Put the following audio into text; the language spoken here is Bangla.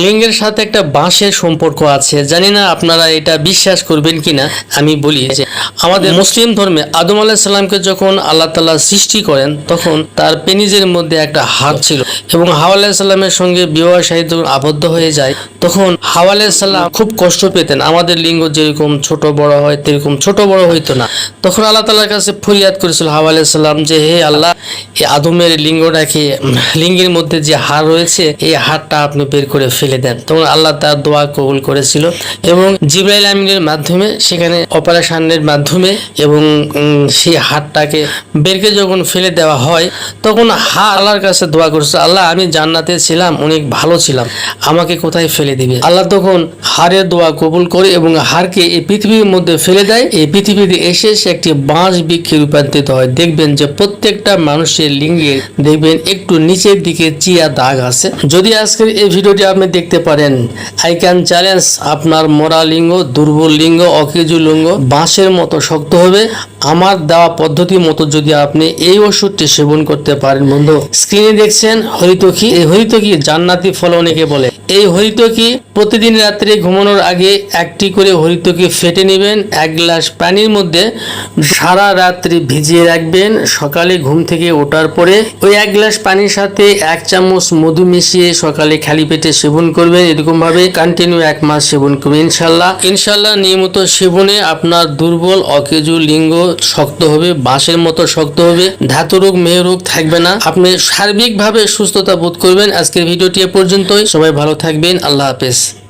লিঙ্গের সাথে একটা বাঁশের সম্পর্ক আছে। জানি না আপনারা এটা বিশ্বাস করবেন কিনা, আমি বলি যে আমাদের মুসলিম ধর্মে আদম আলাহিসাল্লামকে যখন আল্লাহ তালা সৃষ্টি করেন, তখন তার পেনিজের মধ্যে একটা হাত ছিল এবং হাওয়া আলাহিসাল্লামের সঙ্গে বিবাহ সাহিত্য আবদ্ধ হয়ে যায়, তখন হাওয়া আলাহিসাল্লাম খুব কষ্ট পেতেন। আমাদের লিঙ্গ যেরকম ছোট বড় হয়, তেরকম ছোট বড় হইতো না। তখন আল্লাহ তালার কাছে ফরিয়াদ করেছিল হাওয়া আলাহিসাল্লাম যে, হে আল্লাহ, এই আদমের লিঙ্গটাকে, লিঙ্গের মধ্যে যে হাড় রয়েছে, এই হাড়টা আপনি বের করে ফেলে দেন। তখন আল্লাহ তার দোয়া কবুল করেছিল এবং জিব্রাইল আমিনের মাধ্যমে, সেখানে অপারেশনের মাধ্যমে এবং সেই হাড়টাকে বেরকে যখন ফেলে দেওয়া হয়, তখন হা আল্লাহর কাছে দোয়া করছে, আল্লাহ, আমি জান্নাতে ছিলাম, অনেক ভালো ছিলাম, আমাকে কোথায় ফেলে দিবে? আল্লাহ তখন হাড়ের দোয়া কবুল করে এবং হারকে এই পৃথিবীর মধ্যে ফেলে দেয়। এই পৃথিবীতে এসে সে একটি বাঁশ বৃক্ষে রূপান্তরিত হয়। দেখবেন যে প্রত্যেকটা মানুষের লিঙ্গে দেখবেন একটু নিচের দিকে চিয়া দাগ আছে। যদি আজকের এই ভিডিওটি আপনি দেখতে পারেন। আই ক্যান চ্যালেঞ্জ আপনার মরা লিঙ্গ, দুর্বল লিঙ্গ, অকেজু লিঙ্গ, বাঁশের মতো শক্ত হবে। আমার দেওয়া পদ্ধতি মতো যদি আপনি এই ওষুধটি সেবন করতে পারেন, বন্ধু। স্ক্রিনে দেখছেন হরিতকি। এই হরিতকি জান্নাতি ফল অনেকে বলে। এই হরিতকি প্রতিদিন রাত্রে ঘুমানোর আগে একটি করে হরিতকি ফেটে নেবেন। এক গ্লাস পানির মধ্যে সারা রাত্রি ভিজিয়ে রাখবেন। সকালে ঘুম থেকে ওঠার পরে ওই এক গ্লাস পানির সাথে এক চামচ মধু মিশিয়ে সকালে খালি পেটে সেবন করবেন। এরকম ভাবে কন্টিনিউ এক মাস সেবন করবেন, ইনশাল্লাহ। ইনশাল্লাহ নিয়মিত সেবনে আপনার দুর্বল অকেজু লিঙ্গ শক্ত হবে, বাঁশের মতো শক্ত হবে, ধাতু রোগ মেয় রোগ থাকবে না। আপনি সার্বিকভাবে সুস্থতা বোধ করবেন। আজকের ভিডিওটি এ পর্যন্তই। সবাই ভালো থাকবেন। আল্লাহ হাফেজ।